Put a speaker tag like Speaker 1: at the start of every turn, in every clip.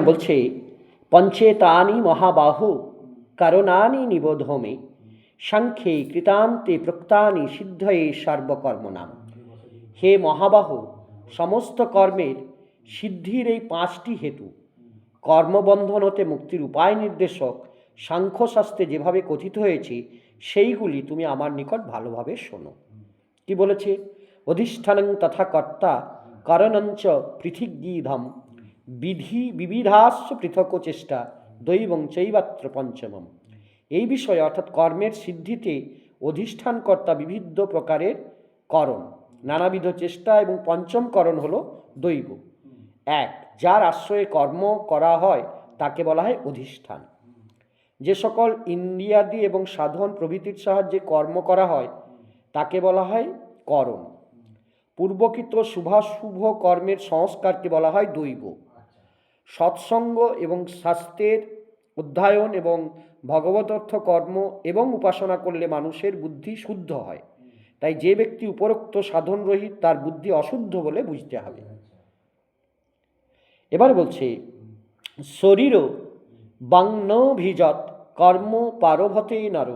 Speaker 1: বলছে পঞ্চেতানি মহাবাহু কারণানি নিবোধমে সাংখ্যে কৃতান্তে প্রক্তানি সিদ্ধয়ে সর্বকর্মনাম হে মহাবাহু সমস্ত কর্মের সিদ্ধির এই পাঁচটি হেতু কর্মবন্ধন হতে মুক্তির উপায় নির্দেশক সাংখ্যশাস্ত্রে যেভাবে কথিত হয়েছে, সেইগুলি তুমি আমার নিকট ভালোভাবে শোনো। কি বলেছে? অধিষ্ঠানং তথা কর্তা, কারণঞ্চ পৃথিগীধম বিধি বিবিধাশ্চ পৃথক চেষ্টা, দৈবং চৈবাত্র পঞ্চমম। এই বিষয়ে অর্থাৎ কর্মের সিদ্ধিতে অধিষ্ঠানকর্তা বিবিধ প্রকারের করণ। নানাবিধ চেষ্টা এবং পঞ্চম করণ হল দৈব। এক, যার আশ্রয়ে কর্ম করা হয়, তাকে বলা হয় অধিষ্ঠান। যে সকল ইন্দ্রিয়াদি এবং সাধন প্রভৃতির সাহায্যে কর্ম করা হয়, তাকে বলা হয় করণ। পূর্বকৃত শুভাশুভ কর্মের সংস্কারকে বলা হয় দৈব। সৎসঙ্গ এবং স্বাস্থ্যের অধ্যয়ন এবং ভগবতর্থ কর্ম এবং উপাসনা করলে মানুষের বুদ্ধি শুদ্ধ হয়। তাই যে ব্যক্তি উপরোক্ত সাধন রহিত তার বুদ্ধি অশুদ্ধ বলে বুঝতে হবে। এবার বলছে শরীরও বাংনভিজত কর্ম পারভতে নর,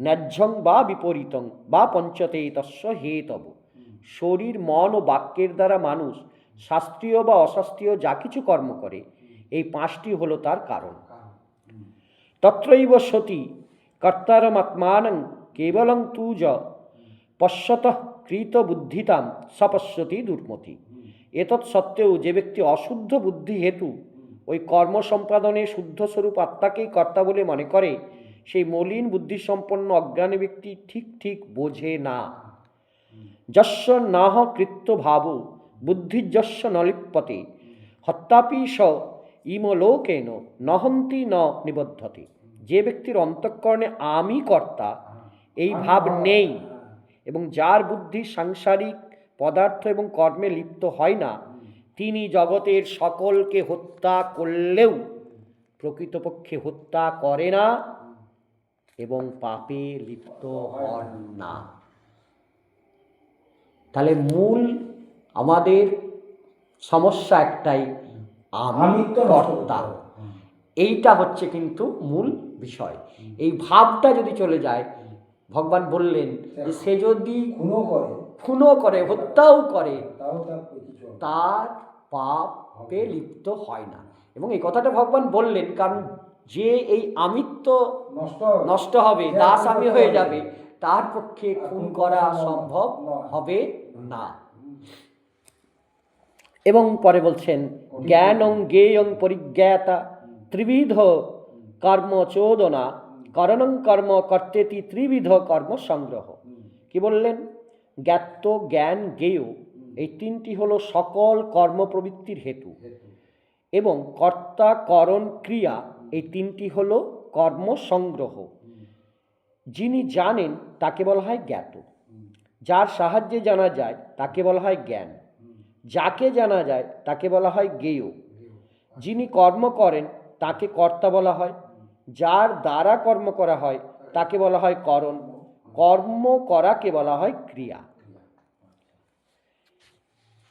Speaker 1: ন্যায্যং বা বিপরীতং বা পঞ্চতে তস্য হেতব। শরীর, মন ও বাক্যের দ্বারা মানুষ শাস্ত্রীয় বা অশাস্ত্রীয় যা কিছু কর্ম করে, এই পাঁচটি হলো তার কারণ। তত্রৈব সতী কর্তারমাত্মানং কেবলং তু য পশ্যত কৃত বুদ্ধিতাম সপশ্যতি দুর্মতি। এতৎ সত্ত্বেও যে ব্যক্তি অশুদ্ধ বুদ্ধি হেতু ওই কর্ম সম্পাদনে শুদ্ধ স্বরূপ আত্মাকেই কর্তা বলে মনে করে, সেই মলিন বুদ্ধিসম্পন্ন অজ্ঞানী ব্যক্তি ঠিক ঠিক বোঝে না। যস্য নাহ কৃত্য ভাব বুদ্ধিযস্য নলিপ্যতে হত্যাপি স ইমলোকেন নহন্তি ন নিবদ্ধতি। যে ব্যক্তির অন্তঃকরণে আমি কর্তা, এই ভাব নেই এবং যার বুদ্ধি সাংসারিক পদার্থ এবং কর্মে লিপ্ত হয় না, তিনি জগতের সকলকে হত্যা করলেও প্রকৃতপক্ষে হত্যা করে না এবং পাপে লিপ্ত হন না। তাহলে মূল আমাদের সমস্যা একটাই আমি
Speaker 2: কর্তা।
Speaker 1: এইটা হচ্ছে কিন্তু মূল বিষয়। এই ভাবটা যদি চলে যায় ভগবান বললেন যে সে যদি
Speaker 2: খুনও করে
Speaker 1: হত্যাও করে
Speaker 2: তার
Speaker 1: পাপে লিপ্ত হয় না। এবং এই কথাটা ভগবান বললেন কারণ যে এই আমিত্ব
Speaker 2: নষ্ট হবে।
Speaker 1: দাস আমি হয়ে যাবে তার পক্ষে খুন করা সম্ভব হবে না। এবং পরে বলছেন জ্ঞানং জ্ঞেয়ং পরিজ্ঞাতা। ত্রিবিধ কর্ম চোদনা করণং কর্ম কর্তেতি ত্রিবিধ কর্ম সংগ্রহ। কি বললেন? জ্ঞাত জ্ঞান জ্ঞেয় এই তিনটি হলো সকল কর্মপ্রবৃত্তির হেতু। এবং কর্তা করণ ক্রিয়া এই তিনটি হলো কর্ম সংগ্রহ। যিনি জানেন তাকে বলা হয় জ্ঞাত। যার সাহায্যে জানা যায় তাকে বলা হয় জ্ঞান। যাকে জানা যায় তাকে বলা হয় গেয়। যিনি কর্ম করেন তাকে কর্তা বলা হয়। যার দ্বারা কর্ম করা হয় তাকে বলা হয় করণ। কর্ম করাকে বলা হয় ক্রিয়া।